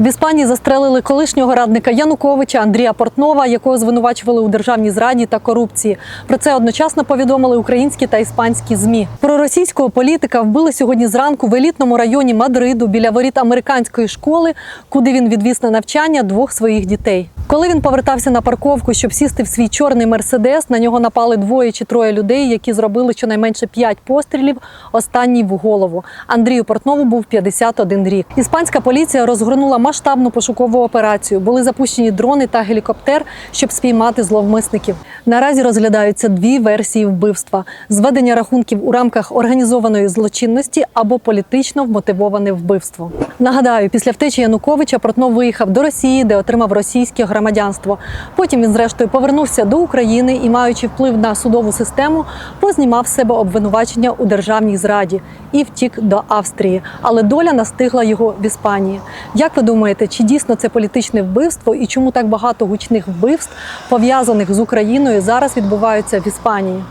В Іспанії застрелили колишнього радника Януковича Андрія Портнова, якого звинувачували у державній зраді та корупції. Про це одночасно повідомили українські та іспанські змі. Про російського політика вбили сьогодні зранку в елітному районі Мадриду біля воріт американської школи, куди він відвіз на навчання двох своїх дітей. Коли він повертався на парковку, щоб сісти в свій чорний мерседес, на нього напали двоє чи троє людей, які зробили щонайменше п'ять пострілів. Останній в голову. Андрію Портнову був 51 рік. Іспанська поліція розгорнула масштабну пошукову операцію. Були запущені дрони та гелікоптер, щоб спіймати зловмисників. Наразі розглядаються дві версії вбивства: зведення рахунків у рамках організованої злочинності або політично вмотивоване вбивство. Нагадаю, після втечі Януковича Портнов виїхав до Росії, де отримав російське громадянство. Потім він, зрештою, повернувся до України і, маючи вплив на судову систему, познімав з себе обвинувачення у державній зраді і втік до Австрії. Але доля настигла його в Іспанії. Як ви думаєте, чи дійсно це політичне вбивство і чому так багато гучних вбивств пов'язаних з Україною зараз відбуваються в Іспанії?